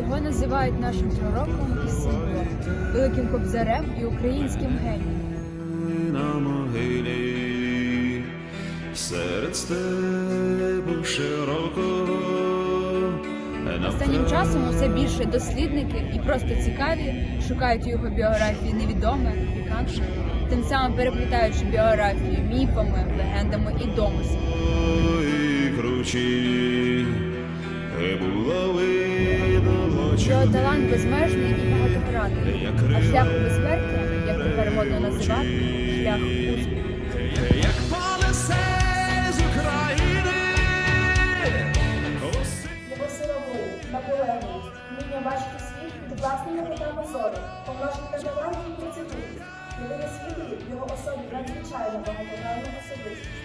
Його називають нашим пророком і символом, великим кобзарем і українським генієм. на могилі серед степу широкого. Останнім часом усе більше дослідники і просто цікаві шукають у його біографії невідоме, пікантне, тим самим переплітаючи біографію міфами, легендами і домислами. кручі, і Його талант безмежний і багатогранний, а шлях у безсмертя, як тепер модно називати, шлях успіху. Як з України, Його сила наполегливість, вміння бачити світ під власними кутами зору, помножити талант і працьовитість. Єдине світові його особі надзвичайно багатогранна особистість.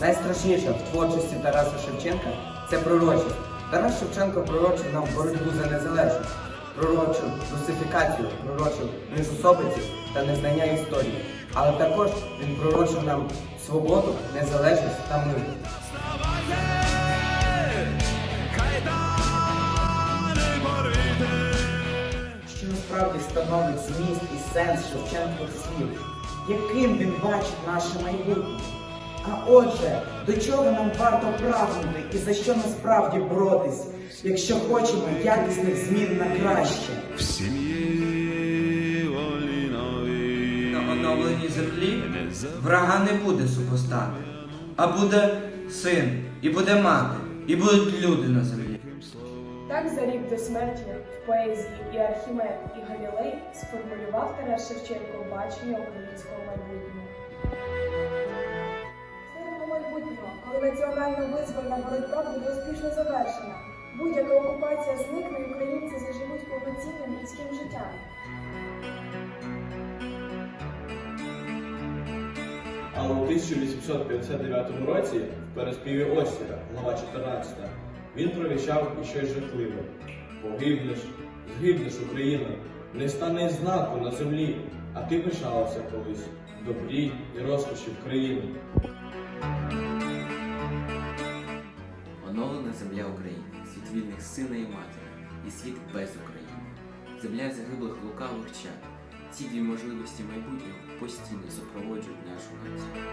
Найстрашніше в творчості Тараса Шевченка це пророчість. Тарас Шевченко пророчив нам боротьбу за незалежність, пророчив русифікацію, пророчив міжособиці та незнання історії. Але також він пророчив нам свободу, незалежність та мир. Що насправді становить зміст і сенс Шевченкових слів, яким він бачить наше майбутнє. А отже, до чого нам варто прагнути і за що насправді боротись, якщо хочемо якісних змін на краще? В сім'ї Оліновій. На оновленій землі врага не буде супостата, а буде син, і буде мати, і будуть люди на землі. Так за рік до смерті в поезії і Архімед, і Галілей сформулював Тарас Шевченко бачення українського майбутнього. Коли національна визвольна боротьба буде успішно завершена. Будь-яка окупація зникне, і українці заживуть повноцінним людським життям. Але у 1859 році в переспіві Остіра, глава 14, він провіщав і щось жахливе. Погибнеш, згибнеш Україна, не стане знаку на землі, а ти пишалася колись добрі і розкоші в країні. Земля України, світ вільних сина і матері, і світ без України. Земля загиблих лукавих чад. Ці дві можливості майбутнього постійно супроводжують нашу націю.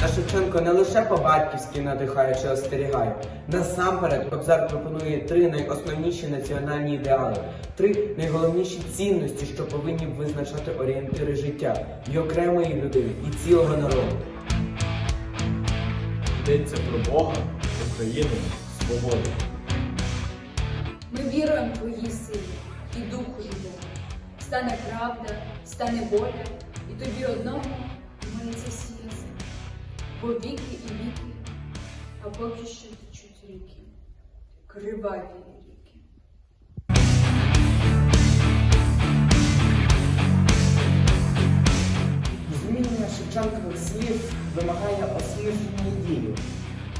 Та Шевченко не лише по-батьківськи надихає чи остерігає. Насамперед, Кобзар пропонує три найосновніші національні ідеали, три найголовніші цінності, що повинні визначати орієнтири життя і окремої людини, і цілого народу. Йдеться про Бога, Україну, свободу. Ми віруємо в твої силі і духу живого. Стане правда, стане воля, і тобі одному молиться земля. Бо віки і віки, а поки що течуть ріки, криваві ріки.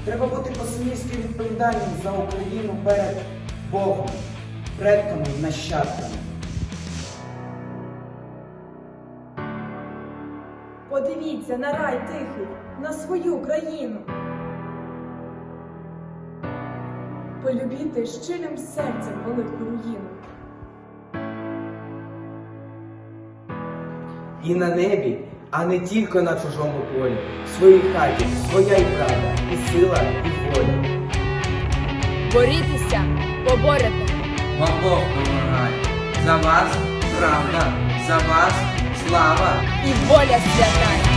Треба бути по-сумськи відповідальним за Україну перед Богом, предками і нащадками. Подивіться на рай тихий, на свою країну. Полюбіте щирим серцем велику руїну. І на небі, а не тільки на чужому полі, в своїй хаті, своя і правда, і сила, і воля. Борітеся, поборете. Вам Бог допомагає. За вас правда, за вас слава. І воля свята.